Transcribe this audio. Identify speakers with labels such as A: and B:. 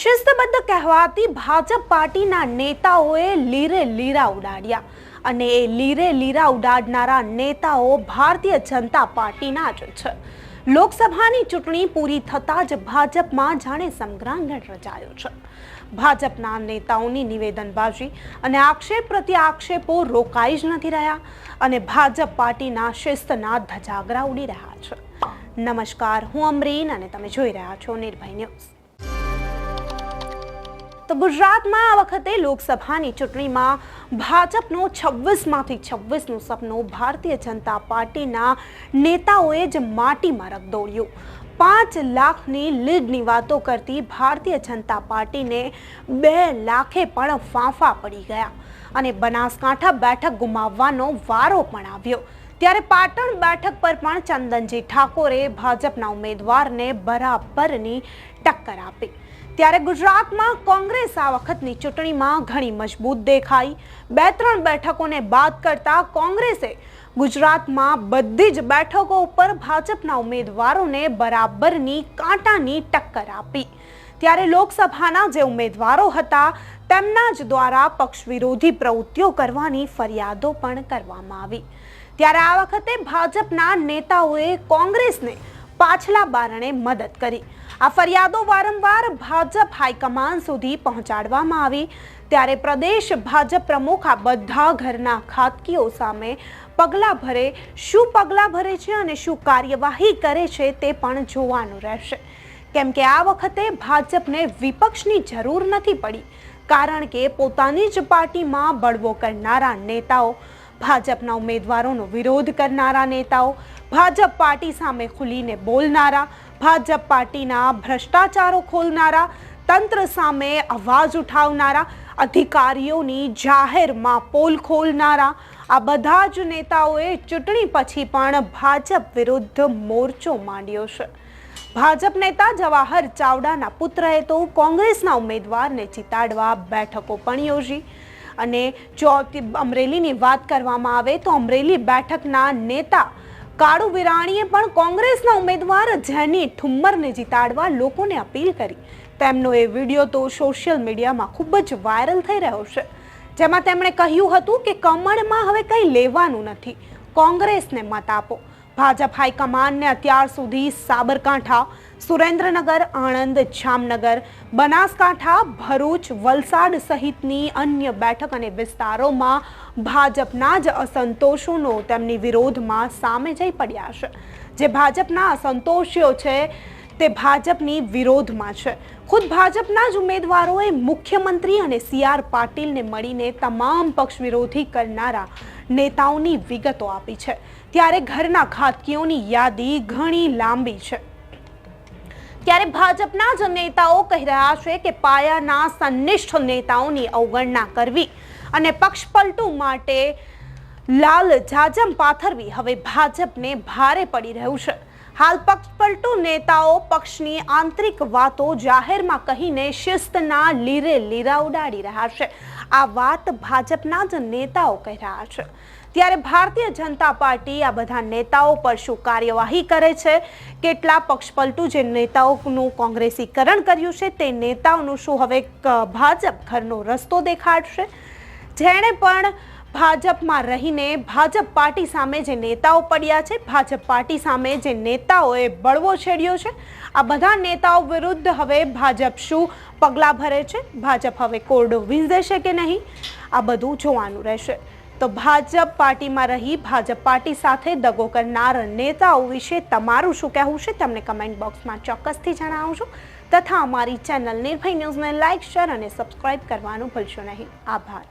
A: શિસ્તબદ્ધ કહેવાતી ભાજપ પાર્ટીના નેતાઓએ લીરે લીરા ઉડાડ્યા અને એ લીરે લીરા ઉડાડનારા નેતાઓ ભારતીય જનતા પાર્ટીના જ છે. લોકસભાની ચૂંટણી પૂરી થતાં જ ભાજપમાં જાણે સંગ્રાંગણ રચાયો છે. ભાજપના નેતાઓની નિવેદનબાજી અને આક્ષેપ પ્રત્યે આક્ષેપો રોકાઈ જ નથી રહ્યા અને ભાજપ પાર્ટીના શિસ્તના ધજાગરા ઉડી રહ્યા છે. નમસ્કાર, હું અમરીન અને તમે જોઈ રહ્યા છો નિર્ભય ન્યૂઝ. તો ગુજરાતમાં આ વખતે લોકસભાની ચૂંટણીમાં ભાજપનો છવ્વીસમાંથી છવ્વીસનું સપનું ભારતીય જનતા પાર્ટીના નેતાઓએ જ માટીમાં રગદોળ્યું પાંચ લાખની લીડની વાતો કરતી ભારતીય જનતા પાર્ટીને બે લાખે પણ ફાંફા પડી ગયા અને બનાસકાંઠા બેઠક ગુમાવવાનો વારો પણ આવ્યો. ત્યારે પાટણ બેઠક પર પણ ચંદનજી ઠાકોરે ભાજપના ઉમેદવારને બરાબરની ટક્કર આપી. ત્યારે ગુજરાતમાં કોંગ્રેસ આ વખતની ચૂંટણીમાં ઘણી મજબૂત દેખાઈ. બે ત્રણ બેઠકોને બાદ કરતા કોંગ્રેસે ગુજરાતમાં બધી જ બેઠકો ઉપર ભાજપના ઉમેદવારોને બરાબરની કાંટાની ટક્કર આપી. ત્યારે લોકસભાના જે ઉમેદવારો હતા, તેમના જ દ્વારા પક્ષ વિરોધી પ્રવૃત્તિઓ કરવાની ફરિયાદો પણ કરવામાં આવી. ત્યારે આ વખતે ભાજપના નેતાઓએ કોંગ્રેસને પાછલા બારણે મદદ કરી. આ ફરિયાદો વારંવાર ભાજપ હાઈકમાન્ડ સુધી પહોંચાડવામાં આવી. ત્યારે પ્રદેશ ભાજપ પ્રમુખ આ બધા ઘરના ખાતકીઓ સામે પગલાં ભરે. શું પગલાં ભરે છે અને શું કાર્યવાહી કરે છે તે પણ જોવાનું રહેશે. કેમ કે આ વખતે ભાજપને વિપક્ષની જરૂર નથી પડી, કારણ કે પોતાની જ પાર્ટીમાં બળવો કરનારા નેતાઓ, ભાજપના ઉમેદવારોનો વિરોધ કરનારા નેતાઓ, ભાજપ પાર્ટી સામે ખુલીને બોલનારા ભાજપ પાર્ટીના ભ્રષ્ટાચારો ખોલનારા, તંત્ર સામે અવાજ ઉઠાવનારા, અધિકારીઓની જાહેરમાં પોલ ખોલનારા, આ બધા જ નેતાઓએ ચૂંટણી પછી પણ ભાજપ વિરુદ્ધ મોરચો માંડ્યો છે. ભાજપ નેતા જવાહર ચાવડાના પુત્રએ તો કોંગ્રેસના ઉમેદવારને જીતાડવા બેઠકો પણ યોજી. અને જો અમરેલીની વાત કરવામાં આવે તો અમરેલી બેઠકના નેતા કાળુ વિરાણીએ પણ કોંગ્રેસના ઉમેદવાર જેની ઠુમ્મરને જીતાડવા લોકોને અપીલ કરી. તેમનો એ વીડિયો તો સોશિયલ મીડિયામાં ખૂબ જ વાયરલ થઈ રહ્યો છે. જેમાં તેમણે કહ્યું હતું કે કમળમાં હવે કંઈ લેવાનું નથી. કોંગ્રેસને મત આપો. ભાજપ હાઈકમાન્ડને અત્યાર સુધી સાબરકાંઠા, સુરેન્દ્રનગર, આણંદ, જામનગર, બનાસકાંઠા, ભરૂચ, વલસાડ સહિતની અન્ય બેઠક અને વિસ્તારોમાં ભાજપના જ અસંતોષોનો તેમની વિરોધમાં સામે જઈ પડ્યા છે. જે ભાજપના અસંતોષીઓ છે તે ભાજપની વિરોધમાં છે. ખુદ ભાજપના જ ઉમેદવારોએ મુખ્યમંત્રી અને સી આર પાટીલને મળીને તમામ પક્ષ વિરોધી કરનારા નેતાઓની વિગતો આપી છે. ત્યારે ઘરના ખાતકીઓની યાદી ઘણી લાંબી છે. ત્યારે ભાજપના જ નેતાઓ કહી રહ્યા છે કે પાયાના સંનિષ્ઠ નેતાઓની અવગણના કરવી અને પક્ષપલટું માટે લાલ જાજમ પાથરવી હવે ભાજપને ભારે પડી રહ્યું છે. હાલ પક્ષપલટુ નેતાઓ પક્ષની આંતરિક વાતો જાહેરમાં કહીને શિસ્તના લીરે લીરા ઉડાડી રહ્યા છે. આ વાત ભાજપના જ નેતાઓ કહી રહ્યા છે. ત્યારે ભારતીય જનતા પાર્ટી આ બધા નેતાઓ પર શું કાર્યવાહી કરે છે? કેટલા પક્ષપલટુ જે નેતાઓનું કોંગ્રેસીકરણ કર્યું છે તે નેતાઓનું શું હવે ભાજપ ઘરનો રસ્તો દેખાડશે? જેણે પણ ભાજપમાં રહીને ભાજપ પાર્ટી સામે જે નેતાઓ પડ્યા છે, ભાજપ પાર્ટી સામે જે નેતાઓએ બળવો છેડ્યો છે, આ બધા નેતાઓ વિરુદ્ધ હવે ભાજપ શું પગલાં ભરે છે? ભાજપ હવે કોરડો વીંઝે કે નહીં? આ બધું જોવાનું રહેશે. તો ભાજપ પાર્ટીમાં રહી, ભાજપ પાર્ટી સાથે દગો કરનાર નેતાઓ વિશે તમારું શું કહેવું છે? તમને કમેન્ટ બોક્સમાં ચોક્કસથી જણાવજો. તથા અમારી ચેનલ નિર્ભય ન્યૂઝને લાઇક શેર અને સબસ્ક્રાઇબ કરવાનું ભૂલશો નહીં. આભાર.